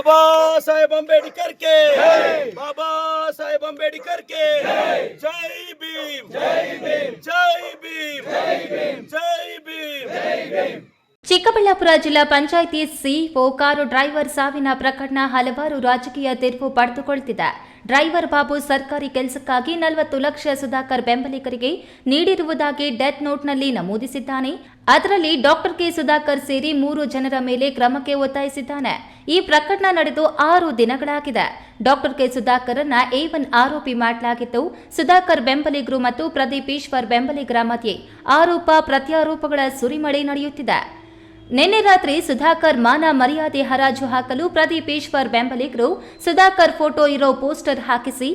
बाबा साहेब अंबेडकर के। बाबा साहेब अंबेडकर के। जय भीम। जय भीम। जय भीम। जय भीम। जय भीम। ಚಿಕ್ಕಬಳ್ಳಾಪುರ ಜಿಲ್ಲಾ ಪಂಚಾಯಿತಿ ಸಿಇಒ ಕಾರು ಡ್ರೈವರ್ ಸಾವಿನ ಪ್ರಕರಣ ಹಲವಾರು ರಾಜಕೀಯ ತಿರುವು ಪಡೆದುಕೊಳ್ತಿದೆ. ಡ್ರೈವರ್ ಬಾಬು ಸರ್ಕಾರಿ ಕೆಲಸಕ್ಕಾಗಿ ನಲವತ್ತು ಲಕ್ಷ ಸುಧಾಕರ್ ಬೆಂಬಲಿಗರಿಗೆ ನೀಡಿರುವುದಾಗಿ ಡೆತ್ ನೋಟ್ನಲ್ಲಿ ನಮೂದಿಸಿದ್ದಾನೆ. ಅದರಲ್ಲಿ ಡಾಕ್ಟರ್ ಕೆ ಸುಧಾಕರ್ ಸೇರಿ ಮೂರು ಜನರ ಮೇಲೆ ಕ್ರಮಕ್ಕೆ ಒತ್ತಾಯಿಸಿದ್ದಾನೆ. ಈ ಪ್ರಕರಣ ನಡೆದು ಆರು ದಿನಗಳಾಗಿದೆ. ಡಾಕ್ಟರ್ ಕೆ ಸುಧಾಕರನ್ನ ಎ ಒನ್ ಆರೋಪಿ ಮಾಡಲಾಗಿದ್ದು, ಸುಧಾಕರ್ ಬೆಂಬಲಿಗರು ಮತ್ತು ಪ್ರದೀಪ್ ಈಶ್ವರ್ ಬೆಂಬಲಿಗರ ಮಧ್ಯೆ ಆರೋಪ ಪ್ರತ್ಯಾರೋಪಗಳ ಸುರಿಮಳೆ ನಡೆಯುತ್ತಿದೆ. ನಿನ್ನೆ ರಾತ್ರಿ ಸುಧಾಕರ್ ಮಾನ ಮರ್ಯಾದೆ ಹರಾಜು ಹಾಕಲು ಪ್ರದೀಪ್ ಈಶ್ವರ್ ಬೆಂಬಲಿಗರು ಸುಧಾಕರ್ ಫೋಟೋ ಇರೋ ಪೋಸ್ಟರ್ ಹಾಕಿಸಿ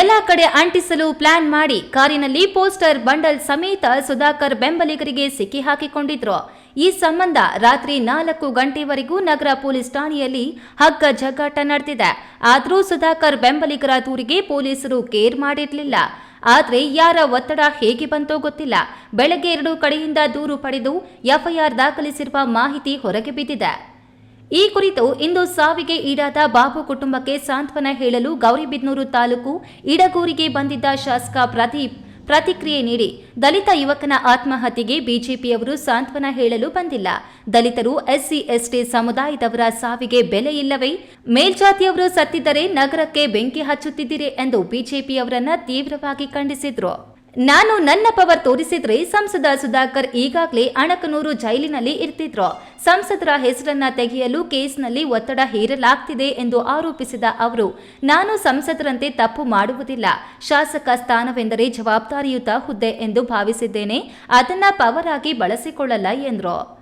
ಎಲ್ಲ ಕಡೆ ಅಂಟಿಸಲು ಪ್ಲಾನ್ ಮಾಡಿ ಕಾರಿನಲ್ಲಿ ಪೋಸ್ಟರ್ ಬಂಡಲ್ ಸಮೇತ ಸುಧಾಕರ್ ಬೆಂಬಲಿಗರಿಗೆ ಸಿಕ್ಕಿ ಹಾಕಿಕೊಂಡಿದ್ರು. ಈ ಸಂಬಂಧ ರಾತ್ರಿ ನಾಲ್ಕು ಗಂಟೆವರೆಗೂ ನಗರ ಪೊಲೀಸ್ ಠಾಣೆಯಲ್ಲಿ ಹಗ್ಗ ಜಗ್ಗಾಟ ನಡೆದಿದೆ. ಆದರೂ ಸುಧಾಕರ್ ಬೆಂಬಲಿಗರ ದೂರಿಗೆ ಪೊಲೀಸರು ಕೇರ್ ಮಾಡಿರಲಿಲ್ಲ. ಆದ್ರೆ ಯಾರ ಒತ್ತಡ ಹೇಗೆ ಬಂತೋ ಗೊತ್ತಿಲ್ಲ. ಬೆಳಗ್ಗೆ ಎರಡು ಕಡೆಯಿಂದ ದೂರು ಪಡೆದು ಎಫ್ಐಆರ್ ದಾಖಲಿಸಿರುವ ಮಾಹಿತಿ ಹೊರಗೆ ಬಿದ್ದಿದೆ. ಈ ಕುರಿತು ಇಂದು ಸಾವಿಗೆ ಈಡಾದ ಬಾಬು ಕುಟುಂಬಕ್ಕೆ ಸಾಂತ್ವನ ಹೇಳಲು ಗೌರಿಬಿದನೂರು ತಾಲೂಕು ಇಡಗೂರಿಗೆ ಬಂದಿದ್ದ ಶಾಸಕ ಪ್ರದೀಪ್ ಪ್ರತಿಕ್ರಿಯೆ ನೀಡಿ ದಲಿತ ಯುವಕನ ಆತ್ಮಹತ್ಯೆಗೆ ಬಿಜೆಪಿಯವರು ಸಾಂತ್ವನ ಹೇಳಲು ಬಂದಿಲ್ಲ. ದಲಿತರು ಎಸ್ಸಿ, ಎಸ್ಟಿ ಸಮುದಾಯದವರ ಸಾವಿಗೆ ಬೆಲೆ ಇಲ್ಲವೇ? ಮೇಲ್ಜಾತಿಯವರು ಸತ್ತಿದ್ದರೆ ನಗರಕ್ಕೆ ಬೆಂಕಿ ಹಚ್ಚುತ್ತಿದ್ದೀರಿ ಎಂದು ಬಿಜೆಪಿಯವರನ್ನ ತೀವ್ರವಾಗಿ ಖಂಡಿಸಿದ್ರು. ನಾನು ನನ್ನ ಪವರ್ ತೋರಿಸಿದ್ರೆ ಸಂಸದ ಸುಧಾಕರ್ ಈಗಾಗಲೇ ಅಣಕನೂರು ಜೈಲಿನಲ್ಲಿ ಇರ್ತಿದ್ರು. ಸಂಸದರ ಹೆಸರನ್ನ ತೆಗೆಯಲು ಕೇಸ್ನಲ್ಲಿ ಒತ್ತಡ ಹೇರಲಾಗ್ತಿದೆ ಎಂದು ಆರೋಪಿಸಿದ ಅವರು, ನಾನು ಸಂಸದರಂತೆ ತಪ್ಪು ಮಾಡುವುದಿಲ್ಲ. ಶಾಸಕ ಸ್ಥಾನವೆಂದರೆ ಜವಾಬ್ದಾರಿಯುತ ಹುದ್ದೆ ಎಂದು ಭಾವಿಸಿದ್ದೇನೆ. ಅದನ್ನ ಪವರ್ ಆಗಿ ಬಳಸಿಕೊಳ್ಳಲ್ಲ ಎಂದ್ರು.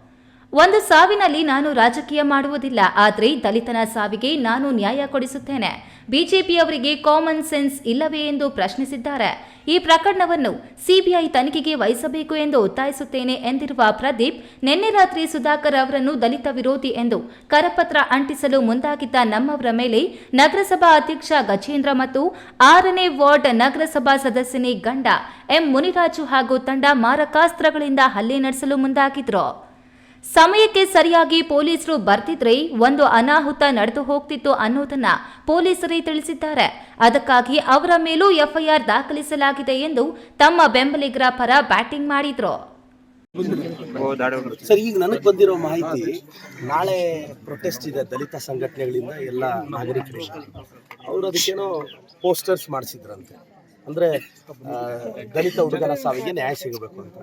ಒಂದು ಸಾವಿನಲ್ಲಿ ನಾನು ರಾಜಕೀಯ ಮಾಡುವುದಿಲ್ಲ, ಆದರೆ ದಲಿತನ ಸಾವಿಗೆ ನಾನು ನ್ಯಾಯ ಕೊಡಿಸುತ್ತೇನೆ. ಬಿಜೆಪಿಯವರಿಗೆ ಕಾಮನ್ ಸೆನ್ಸ್ ಇಲ್ಲವೇ ಎಂದು ಪ್ರಶ್ನಿಸಿದ್ದಾರೆ. ಈ ಪ್ರಕರಣವನ್ನು ಸಿಬಿಐ ತನಿಖೆಗೆ ವಹಿಸಬೇಕು ಎಂದು ಒತ್ತಾಯಿಸುತ್ತೇನೆ ಎಂದಿರುವ ಪ್ರದೀಪ್, ನಿನ್ನೆ ರಾತ್ರಿ ಸುಧಾಕರ್ ಅವರನ್ನು ದಲಿತ ವಿರೋಧಿ ಎಂದು ಕರಪತ್ರ ಅಂಟಿಸಲು ಮುಂದಾಗಿದ್ದ ನಮ್ಮವರ ಮೇಲೆ ನಗರಸಭಾ ಅಧ್ಯಕ್ಷ ಗಜೇಂದ್ರ ಮತ್ತು ಆರನೇ ವಾರ್ಡ್ ನಗರಸಭಾ ಸದಸ್ಯನೇ ಗಂಡ, ಎಂ ಮುನಿರಾಜು ಹಾಗೂ ತಂಡ ಮಾರಕಾಸ್ತ್ರಗಳಿಂದ ಹಲ್ಲೆ ನಡೆಸಲು ಮುಂದಾಗಿದ್ರು. ಸಮಯಕ್ಕೆ ಸರಿಯಾಗಿ ಪೊಲೀಸರು ಬರ್ತಿದ್ರೆ ಒಂದು ಅನಾಹುತ ನಡೆದು ಹೋಗ್ತಿತ್ತು ಅನ್ನೋದನ್ನ ಪೊಲೀಸರೇ ತಿಳಿಸಿದ್ದಾರೆ. ಅದಕ್ಕಾಗಿ ಅವರ ಮೇಲೂ ಎಫ್ಐಆರ್ ದಾಖಲಿಸಲಾಗಿದೆ ಎಂದು ತಮ್ಮ ಬೆಂಬಲಿಗರ ಪರ ಬ್ಯಾಟಿಂಗ್ ಮಾಡಿದ್ರು. ಸರ್, ಈಗ ನನಗೆ ಬಂದಿರೋ ಮಾಹಿತಿ ನಾಳೆ ಪ್ರೊಟೆಸ್ಟ್ ಇದೆ ದಲಿತ ಸಂಘಟನೆಗಳಿಂದ ಎಲ್ಲ ನಾಗರಿಕರು ಅವರು ಅದಕ್ಕೇನೋ ಪೋಸ್ಟರ್ಸ್ ಮಾಡಿಸಿದ್ರಂತೆ. ಅಂದರೆ ದಲಿತ ಹುಡುಗನ ಸಾವಿಗೆ ನ್ಯಾಯ ಸಿಗಬೇಕು ಅಂತ.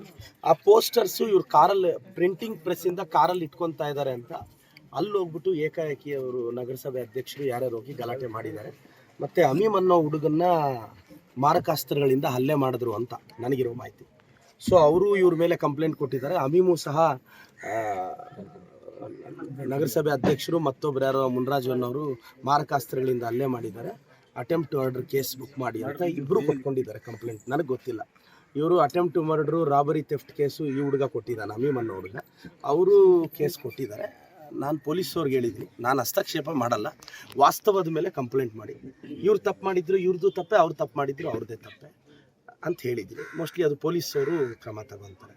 ಆ ಪೋಸ್ಟರ್ಸು ಇವ್ರು ಕಾರಲ್ಲಿ, ಪ್ರಿಂಟಿಂಗ್ ಪ್ರೆಸ್ಸಿಂದ ಕಾರಲ್ಲಿ ಇಟ್ಕೊತಾ ಇದ್ದಾರೆ ಅಂತ. ಅಲ್ಲಿ ಹೋಗ್ಬಿಟ್ಟು ಏಕಾಏಕಿ ಅವರು ನಗರಸಭೆ ಅಧ್ಯಕ್ಷರು ಯಾರ್ಯಾರು ಹೋಗಿ ಗಲಾಟೆ ಮಾಡಿದ್ದಾರೆ. ಮತ್ತು ಅಮೀಮ್ ಅನ್ನೋ ಹುಡುಗನ್ನ ಮಾರಕಾಸ್ತ್ರಗಳಿಂದ ಹಲ್ಲೆ ಮಾಡಿದ್ರು ಅಂತ ನನಗಿರೋ ಮಾಹಿತಿ. ಸೊ ಅವರು ಇವ್ರ ಮೇಲೆ ಕಂಪ್ಲೇಂಟ್ ಕೊಟ್ಟಿದ್ದಾರೆ. ಅಮೀಮು ಸಹ ನಗರಸಭೆ ಅಧ್ಯಕ್ಷರು ಮತ್ತೊಬ್ಬರು ಯಾರೋ ಮುನ್ರಾಜು ಅನ್ನೋರು ಮಾರಕಾಸ್ತ್ರಗಳಿಂದ ಹಲ್ಲೆ ಮಾಡಿದ್ದಾರೆ. Attempt to murder case book ಮಾಡಿ ಅಂತ ಇಬ್ಬರು ಕೊಟ್ಕೊಂಡಿದ್ದಾರೆ ಕಂಪ್ಲೇಂಟ್ ನನಗೆ ಗೊತ್ತಿಲ್ಲ. ಇವರು attempt to murder robbery theft case ಈ ಹುಡುಗ ಕೊಟ್ಟಿದ್ದಾನೆ ಅಮೀಮ್ ಅನ್ನೋ ಹುಡುಗ ಅವರು ಕೇಸ್ ಕೊಟ್ಟಿದ್ದಾರೆ. ನಾನು ಪೊಲೀಸವ್ರಿಗೆ ಹೇಳಿದ್ವಿ ನಾನು ಹಸ್ತಕ್ಷೇಪ ಮಾಡಲ್ಲ. ವಾಸ್ತವದ ಮೇಲೆ ಕಂಪ್ಲೇಂಟ್ ಮಾಡಿ. ಇವ್ರು ತಪ್ಪು ಮಾಡಿದ್ರು ಇವ್ರದ್ದು ತಪ್ಪೆ ಅವ್ರು ತಪ್ಪು ಮಾಡಿದ್ರು ಅವ್ರದ್ದೇ ತಪ್ಪೆ ಅಂತ ಹೇಳಿದ್ವಿ ಮೋಸ್ಟ್ಲಿ ಅದು ಪೊಲೀಸವರು ಕ್ರಮ ತಗೊಂತಾರೆ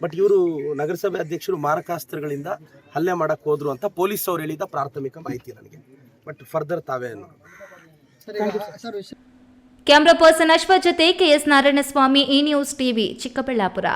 ಬಟ್ ಇವರು ನಗರಸಭೆ ಅಧ್ಯಕ್ಷರು ಮಾರಕಾಸ್ತ್ರಗಳಿಂದ ಹಲ್ಲೆ ಮಾಡಕ್ಕೆ ಹೋದ್ರು ಅಂತ ಪೊಲೀಸ್ ಅವ್ರು ಹೇಳಿದ ಪ್ರಾಥಮಿಕ ಮಾಹಿತಿ ನನಗೆ. ಬಟ್ ಫರ್ದರ್ ತಾವೇ ಕ್ಯಾಮ್ರಾ ಪರ್ಸನ್ ಅಶ್ವ ಜೊತೆ K S Narayanaswamy E news TV Chikkaballapur.